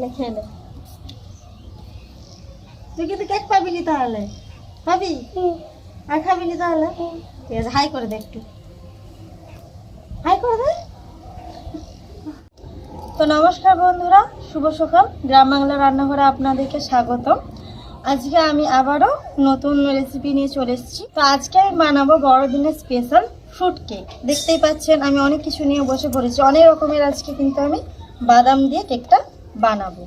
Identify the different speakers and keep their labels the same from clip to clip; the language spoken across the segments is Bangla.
Speaker 1: খাবি খেয়ে নে। তুই কিন্তু কেক পাবি নি তাহলে? খাবি আর খাবি নি তাহলে? ঠিক আছে হাই করে দে একটু। হাই করে দে। তো নমস্কার বন্ধুরা শুভ সকাল। গ্রাম বাংলা রান্নাঘরে আপনাদেরকে স্বাগতম। আজকে আমি আবারও নতুন রেসিপি নিয়ে চলে এসেছি। তো আজকে আমি বানাবো বড়দিনের স্পেশাল ফ্রুট কেক দেখতেই পাচ্ছেন আমি অনেক কিছু নিয়ে বসে পড়েছি। অনেক রকমের আজকে কিন্তু আমি বাদাম দিয়ে কেকটা বানাবো।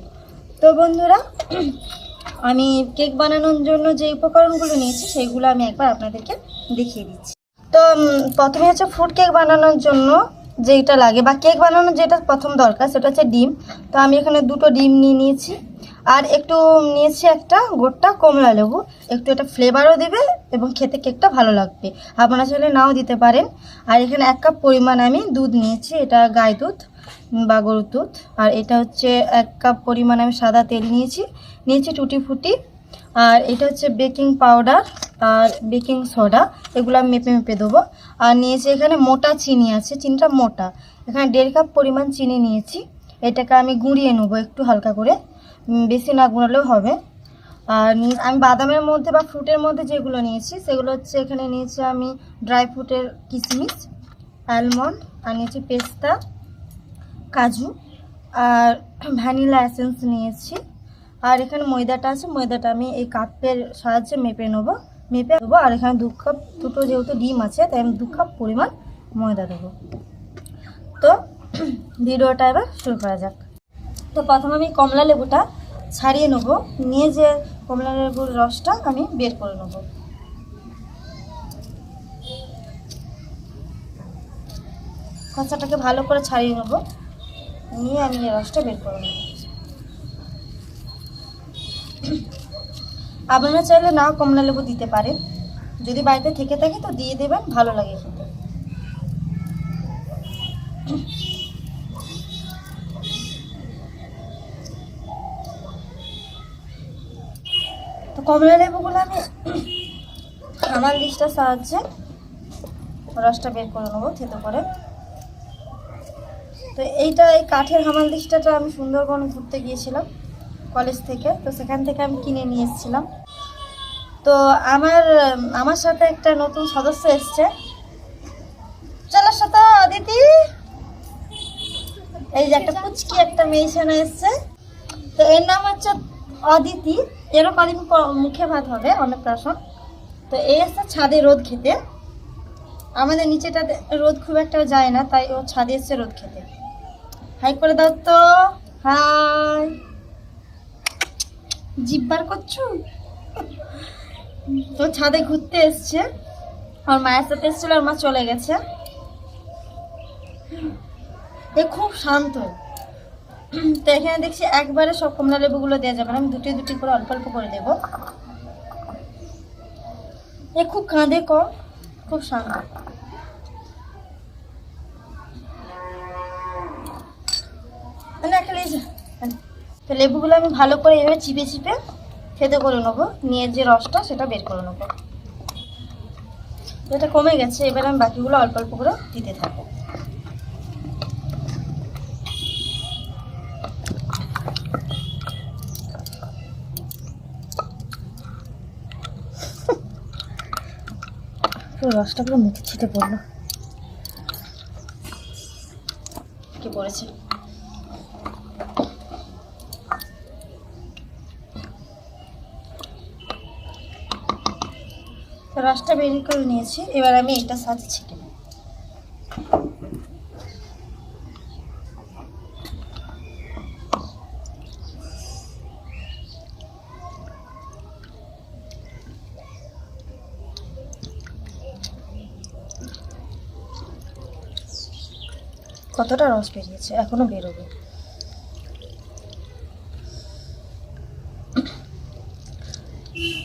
Speaker 1: তো বন্ধুরা, আমি কেক বানানোর জন্য যে উপকরণগুলো নিয়েছি সেইগুলো আমি একবার আপনাদেরকে দেখিয়ে দিচ্ছি। তো প্রথমে হচ্ছে ফ্রুট কেক বানানোর জন্য যেটা লাগে, বা কেক বানানোর যেটা প্রথম দরকার, সেটা হচ্ছে ডিম। তো আমি এখানে দুটো ডিম নিয়ে নিয়েছি। আর একটু নিয়েছি একটা গোটা কমলা লেবু। একটু এটা ফ্লেভারও দেবে এবং খেতে কেকটা ভালো লাগবে। আপনারা চাইলে নাও দিতে পারেন। আর এখানে এক কাপ পরিমাণ আমি দুধ নিয়েছি, এটা গায়ে দুধ। বা গরুর দুধ। আর এটা হচ্ছে এক কাপ পরিমাণ আমি সাদা তেল নিয়েছি। নিয়েছি টুটি ফুটি। আর এটা হচ্ছে বেকিং পাউডার আর বেকিং সোডা। এগুলো আমি মেপে মেপে দেবো। আর নিয়েছি এখানে মোটা চিনি আছে। চিনিটা মোটা। এখানে দেড় কাপ পরিমাণ চিনি নিয়েছি। এটাকে আমি গুঁড়িয়ে নেব একটু হালকা করে। বেশি না গুঁড়ালেও হবে। আর আমি বাদামের মধ্যে বা ফ্রুটের মধ্যে যেগুলো নিয়েছি, সেগুলো হচ্ছে এখানে নিয়েছি আমি ড্রাই ফ্রুটের কিশমিশ অ্যালমন্ড, আর নিয়েছি পেস্তা। কাজু আর ভ্যানিলা এসেন্স নিয়েছি। আর এখানে ময়দাটা আছে, ময়দাটা আমি এই কাপের সাহায্যে মেপে নেব, মেপে দেবো আর এখানে দু কাপ, দুটো যেহেতু ডিম আছে, তাই আমি দু কাপ পরিমাণ ময়দা দেবো। তো ভিডিওটা এবার শুরু করা যাক। তো প্রথমে আমি কমলা লেবুটা ছাড়িয়ে নেব, নিয়ে যে কমলা লেবুর রসটা আমি বের করে নেব। খসাটাকে ভালো করে ছাড়িয়ে নেব। নিয়ে আমি এই রসটা বের করে নেব। আপনারা চাইলে না কমলা লেবু দিতে পারেন। যদি বাড়িতে থেকে থাকে তো দিয়ে দেবেন, ভালো লাগে তো কমলা লেবুগুলো আমি আমার লিস্টার সাহায্যে রসটা বের করে নেব থেতো করে। তো এইটা এই কাঠের হামাল দিকটাটা আমি সুন্দরবন ঘুরতে গিয়েছিলাম, কলেজ থেকে। তো সেখান থেকে আমি কিনে নিয়ে এসেছিলাম। তো আমার আমার সাথে একটা নতুন সদস্য এসছে। চলো সাথে, অদিতি। এই যে একটা পুচকি, একটা মেয়ে সেনা এসছে। তো এর নাম হচ্ছে অদিতি। এরও কদিন মুখে ভাত হবে, অন্নপ্রাশন। তো এই এসছে ছাদে রোদ খেতে। আমাদের নিচেটাতে রোদ খুব একটা যায় না, তাই ও ছাদে এসছে রোদ খেতে। হাই করে দাও তো। হাই। জিব্বার করছ? তো ছাদে ঘুরতে এসছে। ওর মায়ের সাথে এসেছিল ওর মা চলে গেছে। এ খুব শান্ত। তো এখানে দেখছি একবারে সব কমলা লেবুগুলো দেওয়া যাবে না। আমি দুটি দুটি করে অল্প অল্প করে দেবো। এ খুব কাঁদে কম, খুব শান্ত। লেজ। তো লেবুগুলো আমি ভালো করে এভাবে চিপে চিপে খেতে করে নেব। নিয়ে যে রসটা, সেটা বের করে নেব। এটা কমে গেছে, এবার আমি বাকিগুলো অল্প অল্প করে দিতে থাকব। রসটা পুরো মুখে ছিটে পড়ল। কি পড়েছে রসটা বের করে নিয়েছি। এবার আমি এটা সাথে ছেঁকে নেব কতটা রস বেরিয়েছে? এখনও বেরোবে।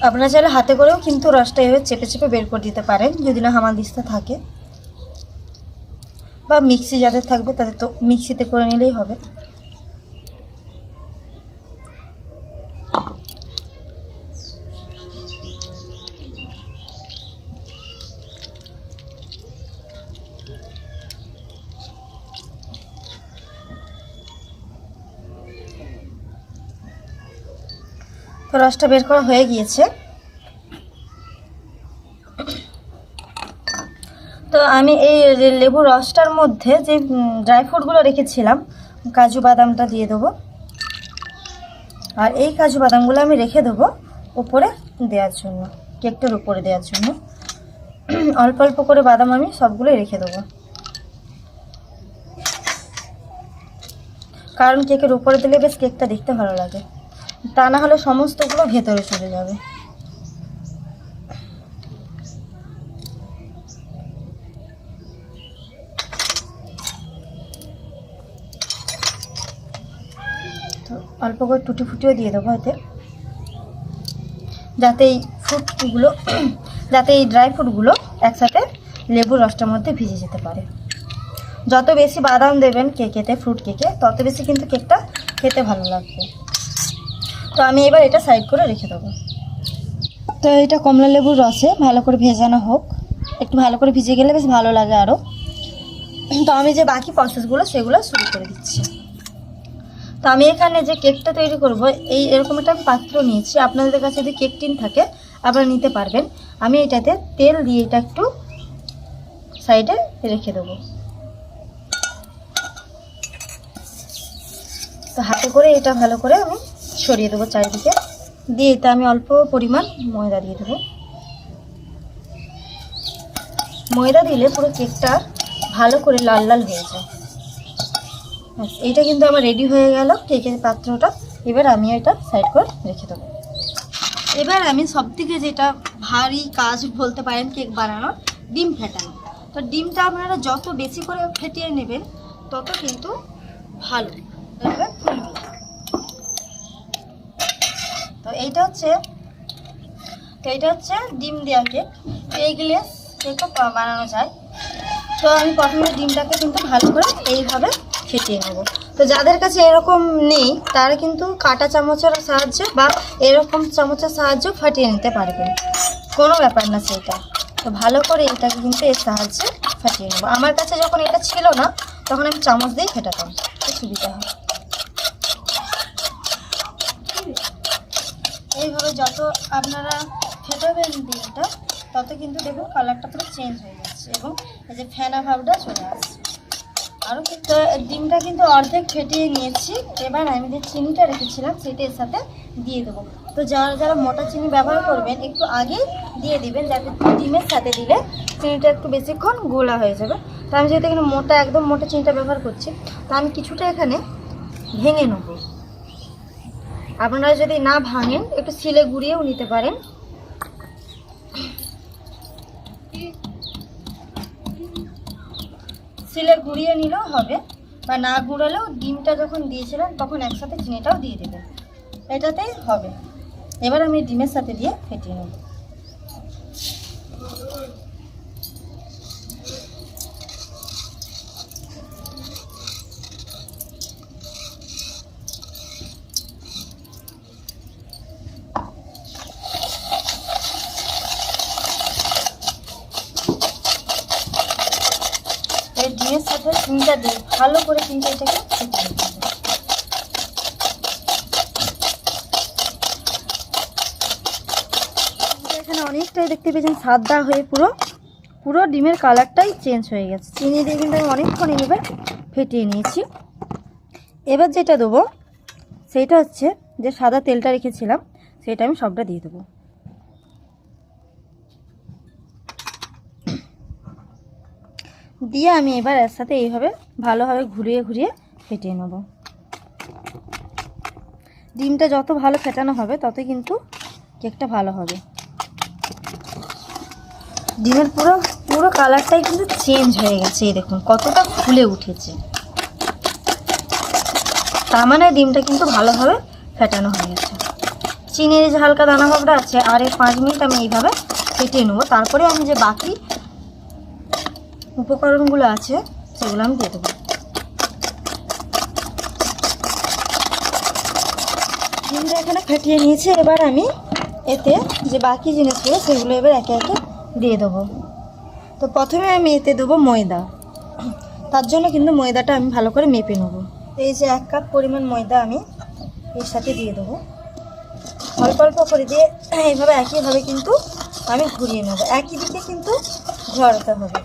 Speaker 1: আপনারা চাইলে হাতে করেও কিন্তু রসটা এভাবে চেপে চেপে বের করে দিতে পারেন, যদি না হামার দিস্তা থাকে। বা মিক্সি যাদের থাকবে তাদের তো মিক্সিতে করে নিলেই হবে। তো রসটা বের করা হয়ে গিয়েছে। তো আমি এই লেবু রসটার মধ্যে যে ড্রাই ফ্রুটগুলো রেখেছিলাম, কাজু বাদামটা দিয়ে দেবো। আর এই কাজু বাদামগুলো আমি রেখে দেবো উপরে দেওয়ার জন্য, কেকটার উপরে দেওয়ার জন্য। অল্প অল্প করে বাদাম আমি সবগুলোই রেখে দেবো। কারণ কেকের উপরে দিলে বেশ কেকটা দেখতে ভালো লাগে। তা না হলে সমস্তগুলো ভেতরে চলে যাবে। তো অল্প করে টুটি ফুটিও দিয়ে দেবো এতে যাতে এই ফ্রুটগুলো, যাতে এই ড্রাই ফ্রুটগুলো একসাথে লেবুর রসটার মধ্যে ভিজে যেতে পারে। যত বেশি বাদাম দেবেন কেকেতে, ফ্রুট কেকে, তত বেশি কিন্তু কেকটা খেতে ভালো লাগবে। তো আমি এবার এটা সাইড করে রেখে দেবো। তো এটা কমলা লেবুর রসে ভালো করে ভেজানো হোক। একটু ভালো করে ভিজে গেলে বেশ ভালো লাগে আরও তো আমি যে বাকি প্রসেসগুলো সেগুলো শুরু করে দিচ্ছি। তো আমি এখানে যে কেকটা তৈরি করব, এই এরকম একটা আমি পাত্র নিয়েছি। আপনাদের কাছে যদি কেক টিন থাকে, আপনারা নিতে পারবেন। আমি এটাতে তেল দিয়ে এটা একটু সাইডে রেখে দেবো। তো হাতে করে এটা ভালো করে আমি সরিয়ে দেবো চারিদিকে। দিয়ে এতে আমি অল্প পরিমাণ ময়দা দিয়ে দেবো। ময়দা দিলে পুরো কেকটা ভালো করে লাল লাল হয়ে যায়। এইটা কিন্তু আমার রেডি হয়ে গেল কেকের পাত্রটা। এবার আমি এটা সাইড করে রেখে দেবো। এবার আমি সব থেকে যেটা ভারী কাজ বলতে পারেন কেক বানানোর, ডিম ফেটানো। তো ডিমটা আপনারা যত বেশি করে ফেটিয়ে নেবেন, তত কিন্তু ভালো। এবার ফুলবে তো এইটা হচ্ছে, তো এইটা হচ্ছে ডিম দেওয়া কেক এই গ্লেস কেকও বানানো যায়। তো আমি প্রথমে ডিমটাকে কিন্তু ভালো করে এইভাবে ফেটিয়ে নেব। তো যাদের কাছে এরকম নেই, তারা কিন্তু কাটা চামচের সাহায্যে বা এরকম চামচের সাহায্যে ফাটিয়ে নিতে পারবে কোনো ব্যাপার না সেটা তো ভালো করে এটাকে কিন্তু এর সাহায্যে ফাটিয়ে নেব। আমার কাছে যখন এটা ছিল না, তখন আমি চামচ দিয়েই ফেটাতাম সুবিধা হয়। এইভাবে যত আপনারা ফেটাবেন ডিমটা তত কিন্তু দেখুন কালারটা পুরো চেঞ্জ হয়ে যাচ্ছে এবং এই যে ফেনা ভাবটা চলে আসছে। আরও কিন্তু ডিমটা কিন্তু অর্ধেক ফেটিয়ে নিয়েছি। এবার আমি যে চিনিটা রেখেছিলাম, সেটা এর সাথে দিয়ে দেবো। তো যারা যারা মোটা চিনি ব্যবহার করবেন, একটু আগে দিয়ে দিবেন, যাতে ডিমের সাথে দিলে চিনিটা একটু বেশিক্ষণ গোলা হয়ে যাবে। তো আমি যেহেতু এখানে মোটা, একদম মোটা চিনিটা ব্যবহার করছি, তো আমি কিছুটা এখানে ভেঙে নেব। আপনারা যদি না ভাঙেন, একটু সিলে গুঁড়িয়েও নিতে পারেন। সিলে গুঁড়িয়ে নিলেও হবে, বা না গুঁড়ালেও ডিমটা যখন দিয়েছিলেন, তখন একসাথে চিনিটাও দিয়ে দেবেন। এটাতেই হবে। এবার আমি ডিমের সাথে দিয়ে ফেটিয়ে নেব এই ডিমের সাথে চিনিটা দিয়ে ভালো করে কিন্তু এটাকে এখানে অনেকটাই দেখতে পেয়েছেন সাদা হয়ে পুরো। পুরো ডিমের কালারটাই চেঞ্জ হয়ে গেছে। চিনি দিয়ে কিন্তু আমি অনেকক্ষণ এবার ফেটিয়ে নিয়েছি। এবার যেটা দেবো সেইটা হচ্ছে যে সাদা তেলটা রেখেছিলাম, সেটা আমি সবটা দিয়ে দেবো। দিয়ে আমি এবার এর সাথে এইভাবে ভালোভাবে ঘুরিয়ে ঘুরিয়ে ফেটিয়ে নেব। ডিমটা যত ভালো ফেটানো হবে, ততই কিন্তু কেকটা ভালো হবে। ডিমের পুরো পুরো কালারটাই কিন্তু চেঞ্জ হয়ে গেছে, এই দেখুন, কতটা ফুলে উঠেছে। তার মানে ডিমটা কিন্তু ভালোভাবে ফেটানো হয়ে গেছে। চিনির যে হালকা দানা ভাবটা আছে, আর এই পাঁচ মিনিট আমি এইভাবে ফেটিয়ে নেব। তারপরে আমি যে বাকি উপকরণগুলো আছে, সেগুলো আমি দিয়ে দেবো। ডিমটা এখানে ফাটিয়ে নিয়েছি, এবার আমি এতে যে বাকি জিনিসগুলো, সেগুলো এবার একে একে দিয়ে দেবো। তো প্রথমে আমি এতে দেবো ময়দা। তার জন্য কিন্তু ময়দাটা আমি ভালো করে মেপে নেব। এই যে এক কাপ পরিমাণ ময়দা আমি এর সাথে দিয়ে দেবো। অল্প অল্প করে দিয়ে এইভাবে একইভাবে কিন্তু আমি ঘুরিয়ে নেব। একই দিকে কিন্তু ঝরাতে হবে।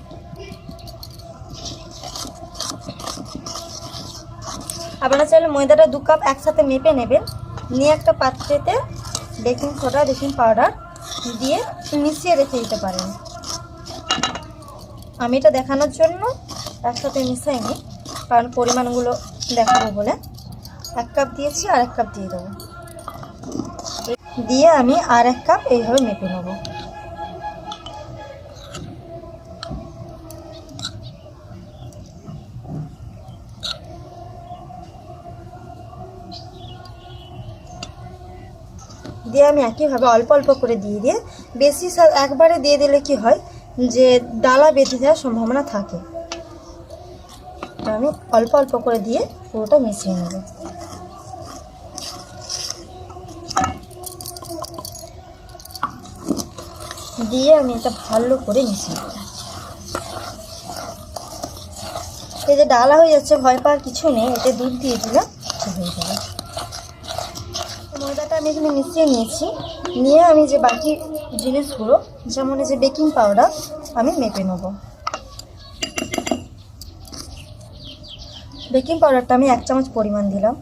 Speaker 1: আপনারা চাইলে ময়দাটা দু কাপ একসাথে মেপে নেবেন। নিয়ে একটা পাত্রেতে বেকিং সোডা, বেকিং পাউডার দিয়ে মিশিয়ে রেখে দিতে পারেন। আমি এটা দেখানোর জন্য একসাথে মিশাইনি, কারণ পরিমাণগুলো দেখাবো বলে। এক কাপ দিয়েছি আর এক কাপ দিয়ে দেবো। দিয়ে আমি আর এক কাপ এইভাবে মেপে নেব। আমি একইভাবে অল্প অল্প করে দিয়ে দিয়ে বেশি সা- একবারে দিয়ে দিলে কি হয় যে ডালা বেঁধে যাওয়ার সম্ভাবনা থাকে। আমি অল্প অল্প করে দিয়ে পুরোটা মিশিয়ে নেব। দিয়ে আমি এটা ভালো করে মিশিয়ে নেব। এই যে ডালা হয়ে যাচ্ছে, ভয় পাওয়ার কিছু নেই, এতে দুধ দিয়ে দিলাম হয়ে যাবে আমি এখানে মিশিয়ে নিয়েছি। নিয়ে আমি যে বাকি জিনিসগুলো, যেমন এই যে বেকিং পাউডার, আমি মেপে নেব। বেকিং পাউডারটা আমি এক চামচ পরিমাণ দিলাম।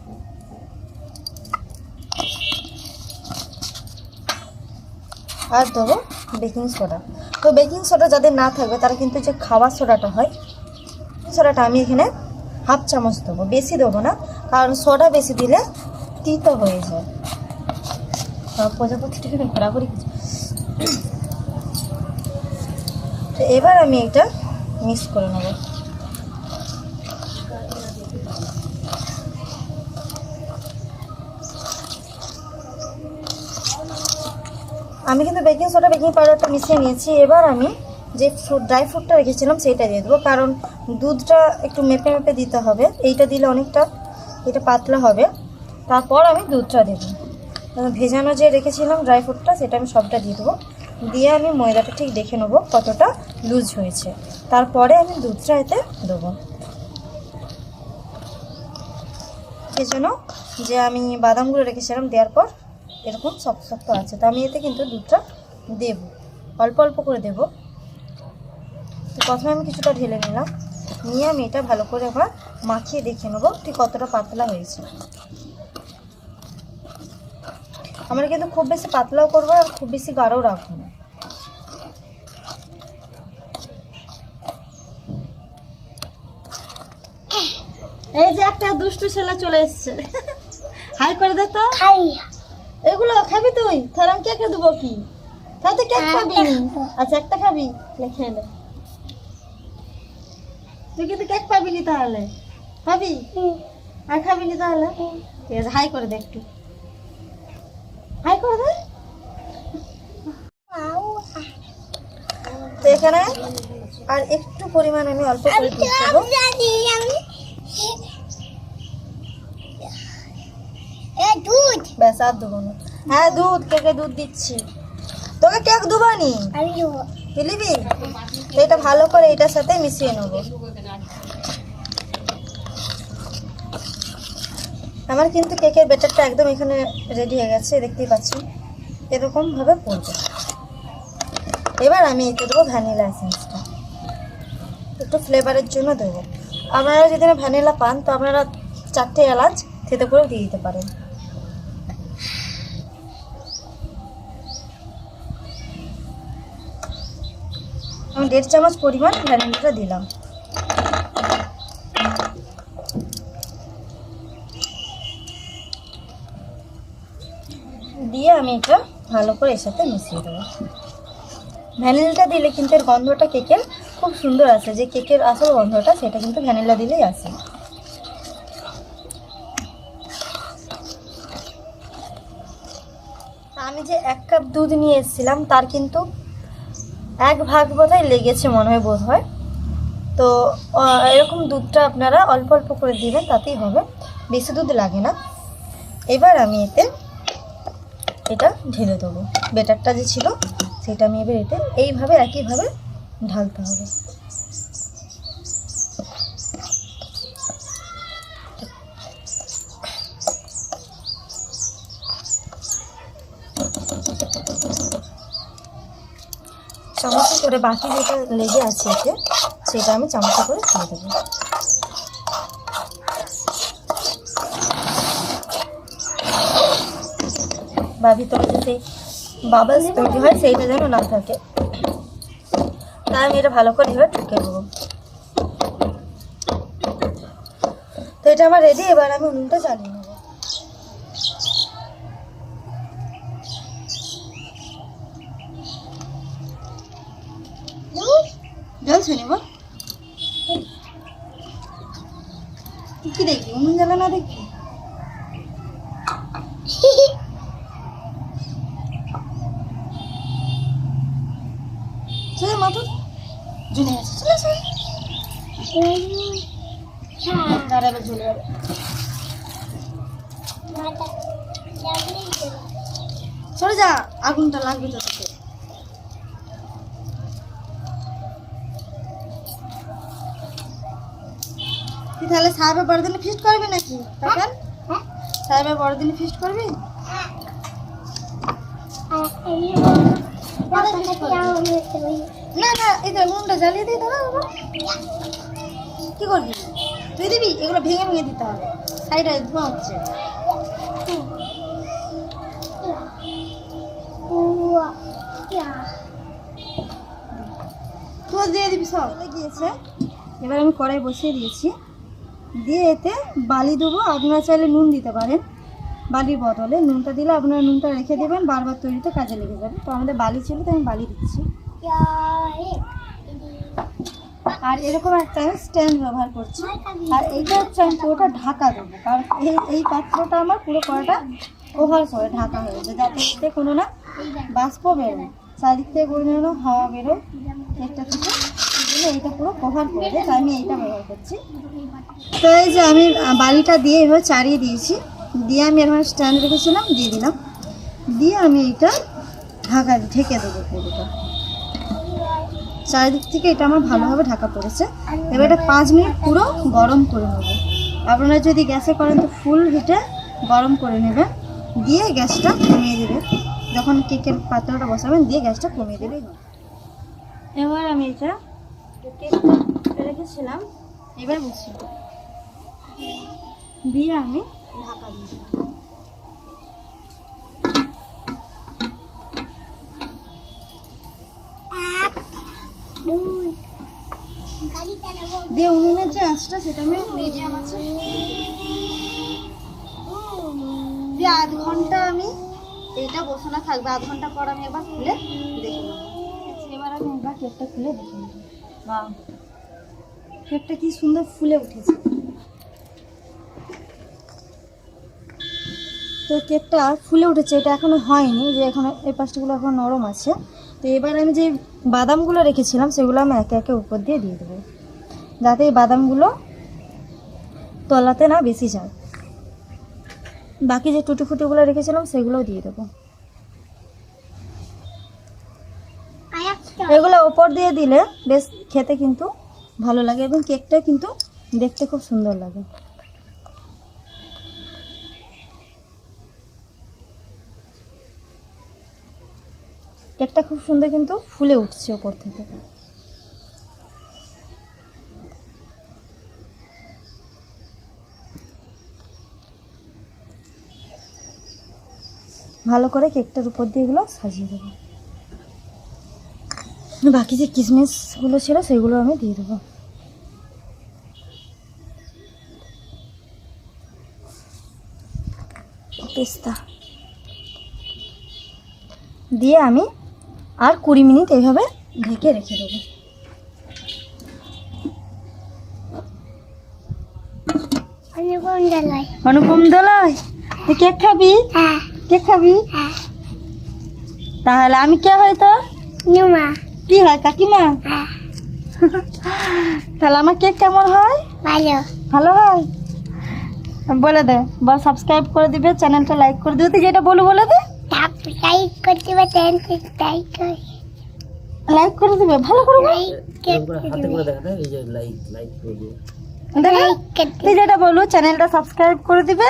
Speaker 1: আর দেবো বেকিং সোডা। তো বেকিং সোডা যাদের না থাকবে, তারা কিন্তু যে খাওয়ার সোডাটা হয় সোডাটা আমি এখানে হাফ চামচ দেবো। বেশি দেবো না, কারণ সোডা বেশি দিলে তিতো হয়ে যায়। সব প্রজাপতিটা এখানে ঘোরাঘুরি। তো এবার আমি এটা মিক্স করে নেব। আমি কিন্তু বেকিং সোডা বেকিং পাউডারটা মিশিয়ে নিয়েছি। এবার আমি যে ফ্রুট ড্রাই ফ্রুটটা রেখেছিলাম সেইটা দিয়ে দেবো। কারণ দুধটা একটু মেপে মেপে দিতে হবে। এইটা দিলে অনেকটা এটা পাতলা হবে। তারপর আমি দুধটা দেবো। ভেজানো যে রেখেছিলাম ড্রাই ফ্রুটটা সেটা আমি সবটা দিয়ে দেবো। দিয়ে আমি ময়দাটা ঠিক দেখে নেব কতটা লুজ হয়েছে। তারপরে আমি দুধটা এতে দেবো। ভেজানো যে আমি বাদামগুলো রেখেছিলাম দেওয়ার পর, এরকম শক্ত শক্ত আছে। তো আমি এতে কিন্তু দুধটা দেব। অল্প অল্প করে দেব। তো প্রথমে আমি কিছুটা ঢেলে নিলাম। নিয়ে আমি এটা ভালো করে আবার মাখিয়ে দেখে নেব ঠিক কতটা পাতলা হয়েছে। আমরা কিন্তু খুব বেশি পাতলাও করব আর খুব বেশি গাঢ়ও রাখব না। এই যে একটা দুষ্টু ছেলে চলে এসছে। হাই করে দে তো। এগুলো খাবি তুই? তাহলে আমি কেকে দেবো কি? তাহলে তো কেক খাবি? আচ্ছা একটা খাবি? লেখে নে। তুই কিন্তু কেক পাবি নি তাহলে। খাবি? আর খাবি নি তাহলে ঠিক আছে হাই করে দে একটু। হাই করে দে তো এখানে আর একটু পরিমাণ আমি অল্প করে দুধ ব্যাস, আর দেবো হ্যাঁ দুধ, কেকে দুধ দিচ্ছি। তোকে কেক দেবো নি? বুঝলিবি এটা ভালো করে এটার সাথে মিশিয়ে নেব। আমার কিন্তু কেকের ব্যাটারটা একদম এখানে রেডি হয়ে গেছে, দেখতেই পাচ্ছি এরকমভাবে পড়বে এবার আমি এতে দেবো ভ্যানিলা এসেন্সটা। একটু ফ্লেভারের জন্য দেবো। আপনারা যদি না ভ্যানিলা পান, তো আপনারা চারটে এলাচ থেতে করেও দিয়ে দিতে পারেন। আমি দেড় চামচ পরিমাণ ভ্যানিলাটা দিলাম। দিয়ে আমি এটা ভালো করে এর সাথে মিশিয়ে দেবো। ভ্যানিলাটা দিলে কিন্তু এর গন্ধটা কেকের খুব সুন্দর আসে। যে কেকের আসল গন্ধটা, সেটা কিন্তু ভ্যানিলা দিলেই আসে। আমি যে এক কাপ দুধ নিয়ে এসেছিলাম, তার কিন্তু এক ভাগ বোধহয় লেগেছে মনে হয় বোধ হয় তো এরকম দুধটা আপনারা অল্প অল্প করে দিবেন, তাতেই হবে। বেশি দুধ লাগে না। এবার আমি এতে এটা ঢেলে দেবো। বেটারটা যে ছিল, সেটা আমি এবার এতে এইভাবে, একইভাবে ঢালতে হবে। চামচা করে বাকি যেটা লেগে আছে এতে, সেটা আমি চামচা করে খেয়ে দেবো। বা ভিতরে যে সেই বাবলস তৈরি হয়, সেইটা যেন না থাকে। তাই আমি এটা ভালো করে এবার ঢুকে দেবো তো এটা আমার রেডি এবার আমি উনুনটা নেব জল শুনি বল তুই কি দেখবি উনুন জ্বালা না দেখবি চলে মাথা ঝুলে গেছে চলে চলে দাঁড়াবে ঝুলে যাবে সরে যা আগুনটা লাগবে তো তোকে তুই তাহলে সাহেবের বড়দিনে ফিস্ট করবি নাকি তখন সাহেবের বড়দিনে ফিস্ট করবি? না না এই তো উনুনটা জ্বালিয়ে দাদা বাবা কি করবি? তুই দিবি? এগুলো ভেঙে ভেঙে দিতে হবে। সাইডে ধোঁয়া হচ্ছে। তুই দিয়ে দিবি সব। গিয়েছে। এবার আমি কড়াই বসিয়ে দিয়েছি। দিয়ে এতে বালি দেবো। আপনারা চাইলে নুন দিতে পারেন। বালির বদলে নুনটা দিলে আপনারা নুনটা রেখে দেবেন। বারবার তৈরিতে কাজে লেগে যাবে। তো আমাদের বালি ছিল তো আমি বালি দিচ্ছি। আর এরকম একটা স্ট্যান্ড ব্যবহার করছি। আর এইটা হচ্ছে আমি পুরোটা ঢাকা দেবো। কারণ এই এই পাত্রটা আমার পুরো কড়াটা ওভার করে ঢাকা হয়েছে যাতে এতে কোনো না বাষ্প বেরোয়। চারিদিক থেকে কোনো যেন হাওয়া বেরোয়। একটা থেকে এইটা পুরো কভার করে দেয় তাই আমি এইটা ব্যবহার করছি। তো এই যে আমি বালিটা দিয়ে এভাবে চাড়িয়ে দিয়েছি। দিয়ে আমি এরকম স্ট্যান্ড রেখেছিলাম, দিয়ে দিলাম। দিয়ে আমি এইটা ঢাকা ঢেকে দেবো পুরোটা। চারিদিক থেকে এটা আমার ভালোভাবে ঢাকা পড়েছে। এবার এটা পাঁচ মিনিট পুরো গরম করে নেব। আপনারা যদি গ্যাসে করেন তো ফুল হিটে গরম করে নেবেন। দিয়ে গ্যাসটা কমিয়ে দেবে। যখন কেকের পাত্রটা বসাবেন, দিয়ে গ্যাসটা কমিয়ে দেবে। এবার আমি এটা রেখেছিলাম। এবার বসি দিয়ে আমি ঢাকা দিয়ে। দিয়ে উনুনের যে আঁচটা সেটা আমি মিডিয়াম আছে দিয়ে আধ ঘণ্টা আমি এইটা বসানো থাকবে। আধ ঘণ্টা পর আমি একবার খুলে দেখে এবার আমি একবার কেকটা খুলে দেখে নেব। বা কেকটা কি সুন্দর ফুলে উঠেছে। তো কেকটা ফুলে উঠেছে। এটা এখনও হয়নি যে এখনও এই পাশটাগুলো এখন নরম আছে। তো এবার আমি যে বাদামগুলো রেখেছিলাম, সেগুলো আমি একে একে উপর দিয়ে দিয়ে দেবো। যাতে এই বাদামগুলো তলাতে না বেশি যায়। বাকি যে টুটি ফুটিগুলো রেখেছিলাম, সেগুলোও দিয়ে দেবো। এগুলো ওপর দিয়ে দিলে বেশ খেতে কিন্তু ভালো লাগে এবং কেকটা কিন্তু দেখতে খুব সুন্দর লাগে। কেকটা খুব সুন্দর কিন্তু ফুলে উঠছে ওপর থেকে। ভালো করে কেকটার উপর দিয়ে এগুলো সাজিয়ে দেবো। বাকি যে কিশমিশগুলো ছিল সেগুলো আমি দিয়ে দেবো। পেস্তা। দিয়ে আমি আর কুড়ি মিনিট এইভাবে ঢেকে রেখে দেবো। অনুপম দোলয়। তুই কেক খাবি? কেক খাবি? তাহলে আমি কে হয় তো কি হয় কাকিমা? তাহলে আমার কেক কেমন হয়? ভালো। হয়? বলে দে বল সাবস্ক্রাইব করে দিবে চ্যানেলটা লাইক করে দিবে। তুই যেটা বলো বলে দে। লাইক করে দিবে ভালো করে বল।
Speaker 2: হাতে করে দেখা এই যে লাইক লাইক করে দিও।
Speaker 1: দেখো, যেটা বলো চ্যানেলটা সাবস্ক্রাইব করে দিবে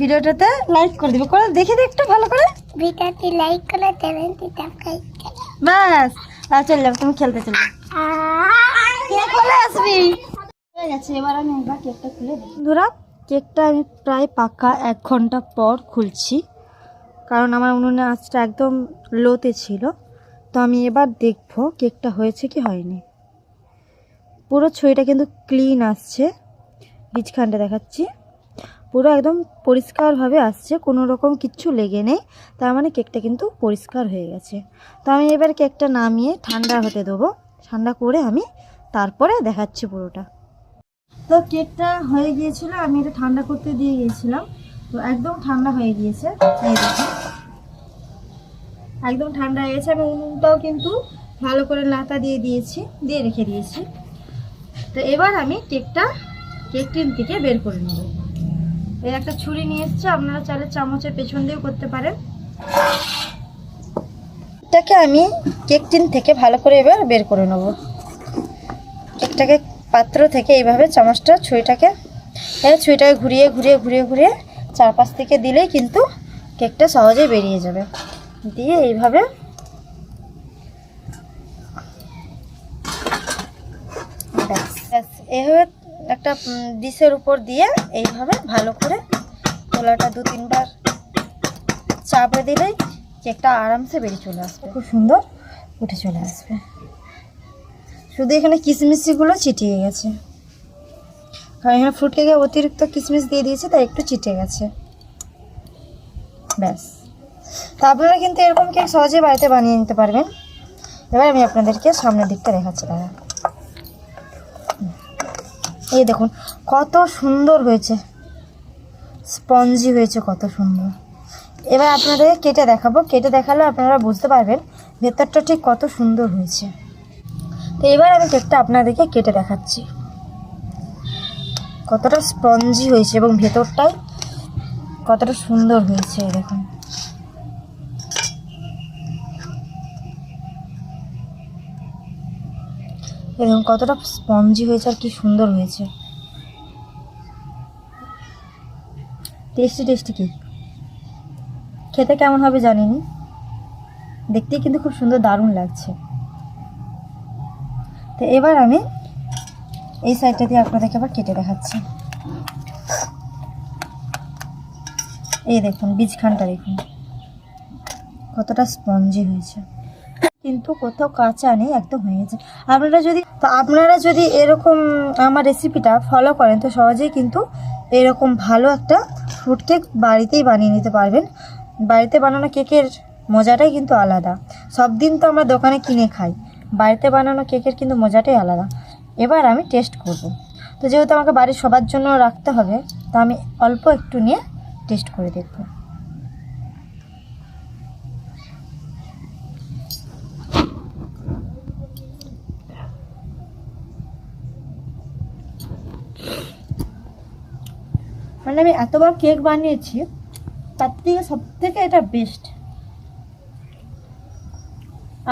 Speaker 1: ভিডিওটাতে লাইক করে দিবে। করে দেখে দে একটু ভালো করে।
Speaker 3: ভিডিওটি লাইক করে চ্যানেলটি সাবস্ক্রাইব করে।
Speaker 1: ব্যাস তা চল যাবে তুমি খেলতে চলে কে চলে আসবি? হয়ে গেছে এবার আমি একবার কেকটা খুলে দিই বন্ধুরা কেকটা আমি প্রায় পাকা এক ঘণ্টা পর খুলছি। কারণ আমার উনুনে আঁচটা একদম লোতে ছিল। তো আমি এবার দেখব কেকটা হয়েছে কি হয়নি। পুরো ছবিটা কিন্তু ক্লিন আসছে। বীজখানটা দেখাচ্ছি। পুরো একদম পরিষ্কারভাবে আসছে, কোনো রকম কিচ্ছু লেগে নেই। তার মানে কেকটা কিন্তু পরিষ্কার হয়ে গেছে। তো আমি এবার কেকটা নামিয়ে ঠান্ডা হতে দেবো। ঠান্ডা করে আমি তারপরে দেখাচ্ছি পুরোটা। তো কেকটা হয়ে গিয়েছিল, আমি এটা ঠান্ডা করতে দিয়ে গিয়েছিলাম। তো একদম ঠান্ডা হয়ে গিয়েছে, এই দেখুন। একদম ঠান্ডা হয়ে গেছে আমি উনুনটাও কিন্তু ভালো করে লাতা দিয়ে দিয়েছি, দিয়ে রেখে দিয়েছি। তো এবার আমি কেকটা, কেক টিন থেকে বের করে নেব। এই একটা ছুরি নিয়ে এসছে, আপনারা চাইলে চামচের পেছন দিয়েও করতে পারেন। এটাকে আমি কেক টিন থেকে ভালো করে এবার বের করে নেব। কেকটাকে পাত্র থেকে এইভাবে চামচটা ছুরিটাকে, এই ছুরিটাকে ঘুরিয়ে ঘুরিয়ে ঘুরিয়ে ঘুরিয়ে চারপাশ থেকে দিলেই কিন্তু কেকটা সহজেই বেরিয়ে যাবে। দিয়ে এইভাবে ব্যাস এইভাবে একটা ডিশের উপর দিয়ে এইভাবে ভালো করে তোলাটা দু তিনবার চাপে দিলেই কেকটা আরামসে বেরিয়ে চলে আসবে। খুব সুন্দর উঠে চলে আসবে। শুধু এখানে কিশমিশিগুলো চিটিয়ে গেছে। কারণ এখানে ফ্রুট কেকে অতিরিক্ত কিশমিশ দিয়ে দিয়েছে, তাই একটু চিটে গেছে। ব্যাস। তা আপনারা কিন্তু এরকম কেক সহজে বাড়িতে বানিয়ে নিতে পারবেন। এবার আমি আপনাদেরকে সামনের দিকটা দেখাচ্ছি দাদা এই দেখুন, কত সুন্দর হয়েছে। স্পঞ্জি হয়েছে কত সুন্দর। এবার আপনাদের কেটে দেখাবো। কেটে দেখালে আপনারা বুঝতে পারবেন ভেতরটা ঠিক কত সুন্দর হয়েছে। তো এবার আমি কেকটা আপনাদেরকে কেটে দেখাচ্ছি। কতটা স্পঞ্জি হয়েছে এবং ভেতরটাই কতটা সুন্দর হয়েছে, দেখুন। এই কতটা স্পঞ্জি হয়েছে আর কি সুন্দর হয়েছে। Tasty tasty cake. খেতে কেমন হবে জানিনি। দেখতেই কিন্তু খুব সুন্দর, দারুণ লাগছে। তো এবার আমি এই সাইডটা দিয়ে আপনাদেরকে আবার কেটে দেখাচ্ছি। এই দেখুন, বীজখানটা দেখুন। কতটা স্পঞ্জি হয়েছে। কিন্তু কোথাও কাঁচা নেই, একদম হয়ে গেছে। আপনারা যদি আপনারা যদি এরকম আমার রেসিপিটা ফলো করেন, তো সহজেই কিন্তু এরকম ভালো একটা ফ্রুট কেক বাড়িতেই বানিয়ে নিতে পারবেন। বাড়িতে বানানো কেকের মজাটাই কিন্তু আলাদা। সব দিন তো আমরা দোকানে কিনে খাই। বাড়িতে বানানো কেকের কিন্তু মজাটাই আলাদা। এবার আমি টেস্ট করব। তো যেহেতু আমাকে বাড়ির সবার জন্য রাখতে হবে, তো আমি অল্প একটু নিয়ে টেস্ট করে দেখব। মানে আমি এতবার কেক বানিয়েছি, তার থেকে সব থেকে এটা বেস্ট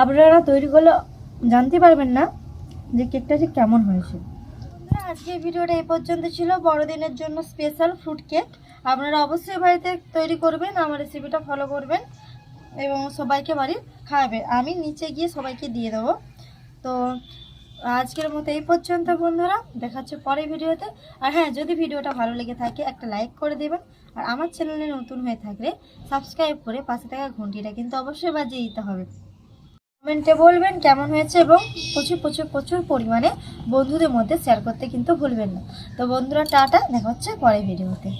Speaker 1: আপনারা তৈরি করলে জানতে পারবেন না যে কেকটা যে কেমন হয়েছে? আজকে ভিডিওটা এই পর্যন্ত ছিল। বড়দিনের জন্য স্পেশাল ফ্রুট কেক আপনারা অবশ্যই বাড়িতে তৈরি করবেন, আমার রেসিপিটা ফলো করবেন এবং সবাইকে বাড়ি খাওয়াবে। আমি নিচে গিয়ে সবাইকে দিয়ে দেবো। তো আজকের মতো এই পর্যন্ত বন্ধুরা দেখাচ্ছে পরের ভিডিওতে। আর হ্যাঁ যদি ভিডিওটা ভালো লেগে থাকে, একটা লাইক করে দেবেন। আর আমার চ্যানেলে নতুন হয়ে থাকলে সাবস্ক্রাইব করে পাশে থাকা ঘন্টিটা কিন্তু অবশ্যই বাজিয়ে দিতে হবে। কমেন্টে বলবেন কেমন হয়েছে এবং প্রচুর প্রচুর প্রচুর পরিমাণে বন্ধুদের মধ্যে শেয়ার করতে কিন্তু ভুলবেন না। তো বন্ধুরা, টাটা, দেখা হচ্ছে পরের ভিডিওতে